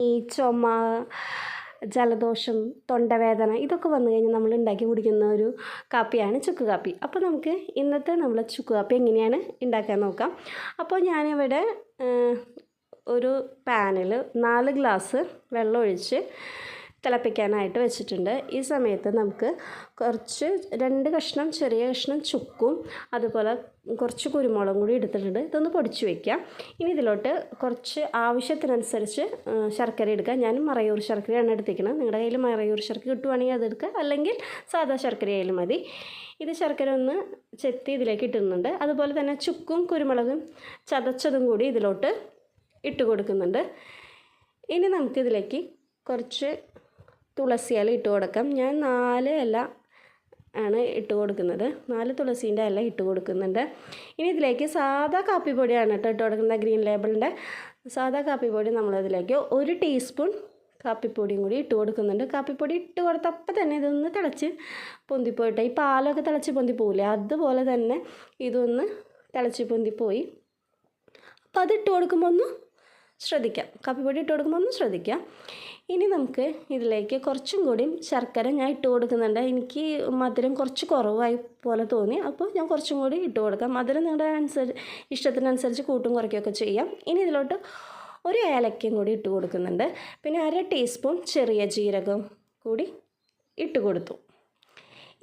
ഈ ചുമ ജലദോഷം തൊണ്ടവേദന ഇതൊക്കെ വന്നു കഴിഞ്ഞാൽ നമ്മൾ ഉണ്ടാക്കി കുടിക്കുന്ന ഒരു കാപ്പിയാണ് ചുക്ക് കാപ്പി. അപ്പോൾ നമുക്ക് ഇന്നത്തെ നമ്മൾ ചുക്ക് കാപ്പി എങ്ങനെയാണ് ഉണ്ടാക്കാൻ നോക്കാം. അപ്പോൾ ഞാനിവിടെ ഒരു പാനിൽ നാല് ഗ്ലാസ് വെള്ളം ഒഴിച്ച് തിളപ്പിക്കാനായിട്ട് വെച്ചിട്ടുണ്ട്. ഈ സമയത്ത് നമുക്ക് കുറച്ച് രണ്ട് കഷ്ണം ചെറിയ കഷ്ണം ചുക്കും അതുപോലെ കുറച്ച് കുരുമുളകും കൂടി എടുത്തിട്ടുണ്ട്. ഇതൊന്ന് പൊടിച്ച് വയ്ക്കാം ഇനി ഇതിലോട്ട് കുറച്ച് ആവശ്യത്തിനനുസരിച്ച് ശർക്കര എടുക്കുക ഞാൻ മറയൂർ ശർക്കരയാണ് എടുത്തിരിക്കുന്നത്. നിങ്ങളുടെ കയ്യിൽ മറയൂർ ശർക്കര കിട്ടുവാണെങ്കിൽ അതെടുക്കുക അല്ലെങ്കിൽ സാധാ ശർക്കര ആയാലും മതി. ഇത് ശർക്കര ഒന്ന് ചെത്തി ഇതിലേക്ക് ഇട്ടുന്നുണ്ട് അതുപോലെ തന്നെ ചുക്കും കുരുമുളകും ചതച്ചതും കൂടി ഇതിലോട്ട് ഇട്ട് കൊടുക്കുന്നുണ്ട്. ഇനി നമുക്കിതിലേക്ക് കുറച്ച് തുളസി ഇല ഇട്ട് കൊടുക്കാം. ഞാൻ നാല് ഇല ആണ് ഇട്ട് കൊടുക്കുന്നത്. നാല് തുളസീന്റെ ഇല ഇട്ട് കൊടുക്കുന്നുണ്ട്. ഇനി ഇതിലേക്ക് സാധാ കാപ്പിപ്പൊടിയാണ് കേട്ടോ ഇട്ട് കൊടുക്കുന്നത് ഗ്രീൻ ലേബിളിന്റെ സാധാ കാപ്പിപ്പൊടി നമ്മളതിലേക്ക് ഒരു ടീസ്പൂൺ കാപ്പിപ്പൊടിയും കൂടി ഇട്ട് കൊടുക്കുന്നുണ്ട്. കാപ്പിപ്പൊടി ഇട്ട് കൊടുത്തപ്പോൾ തന്നെ ഇതൊന്ന് തിളച്ച് പൊന്തിപ്പോയിട്ടെ. ഈ പാലൊക്കെ തിളച്ച് പൊന്തിപ്പോവില്ലേ? അതുപോലെ തന്നെ ഇതൊന്ന് തിളച്ച് പൊന്തിപ്പോയി. അപ്പോൾ അത് ഇട്ട് കൊടുക്കുമ്പോൾ ഒന്ന് ശ്രദ്ധിക്കാം. കാപ്പിപ്പൊടി ഇട്ട് കൊടുക്കുമ്പോൾ ഒന്ന് ശ്രദ്ധിക്കാം. ഇനി നമുക്ക് ഇതിലേക്ക് കുറച്ചും കൂടി ശർക്കര ഞാൻ ഇട്ട് കൊടുക്കുന്നുണ്ട്. എനിക്ക് മധുരം കുറച്ച് കുറവായി പോലെ തോന്നി. അപ്പോൾ ഞാൻ കുറച്ചും കൂടി ഇട്ട് കൊടുക്കാം. മധുരം നിങ്ങളുടെ അനുസരിച്ച് ഇഷ്ടത്തിനനുസരിച്ച് കൂട്ടും കുറയ്ക്കുകയൊക്കെ ചെയ്യാം. ഇനി ഇതിലോട്ട് ഒരു ഏലക്കയും കൂടി ഇട്ട് കൊടുക്കുന്നുണ്ട്. പിന്നെ അര ടീസ്പൂൺ ചെറിയ ജീരകം കൂടി ഇട്ട് കൊടുത്തു.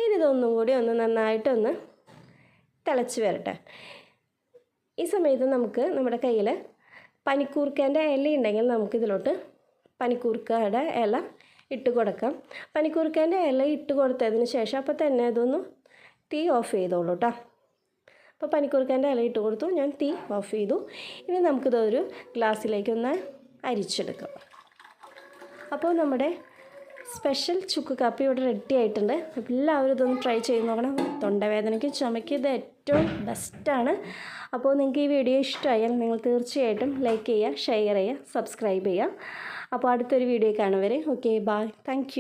ഇനി ഇതൊന്നും കൂടി ഒന്ന് നന്നായിട്ടൊന്ന് തിളച്ച് വരട്ടെ. ഈ സമയത്ത് നമുക്ക് നമ്മുടെ കയ്യിൽ പനിക്കൂർക്കേന്റെ ഇല ഉണ്ടെങ്കിൽ നമുക്ക് പനിക്കൂർക്കയുടെ ഇല ഇട്ട് കൊടുക്കാം. പനിക്കൂർക്കേന്റെ ഇല ഇട്ട് കൊടുത്തതിന് ശേഷം അപ്പോൾ തന്നെ അതൊന്ന് തീ ഓഫ് ചെയ്തോളൂ കേട്ടോ അപ്പോൾ പനിക്കൂർക്കേന്റെ ഇല ഇട്ട് കൊടുത്തു. ഞാൻ തീ ഓഫ് ചെയ്തു. ഇനി നമുക്കിതൊരു ഗ്ലാസ്സിലേക്കൊന്ന് അരിച്ചെടുക്കാം. അപ്പോൾ നമ്മുടെ സ്പെഷ്യൽ ചുക്ക് കാപ്പി ഇവിടെ റെഡി ആയിട്ടുണ്ട്. എല്ലാവരും ഇതൊന്ന് ട്രൈ ചെയ്ത് നോക്കണം. തൊണ്ടവേദനയ്ക്ക് ചുമയ്ക്ക് ഇത് ഏറ്റവും ബെസ്റ്റാണ് അപ്പോൾ നിങ്ങൾക്ക് ഈ വീഡിയോ ഇഷ്ടമായാൽ നിങ്ങൾ തീർച്ചയായിട്ടും ലൈക്ക് ചെയ്യുക ഷെയർ ചെയ്യുക സബ്സ്ക്രൈബ് ചെയ്യുക. അപ്പോൾ അടുത്തൊരു വീഡിയോ കാണുവരെ ഓക്കെ ബായ് താങ്ക്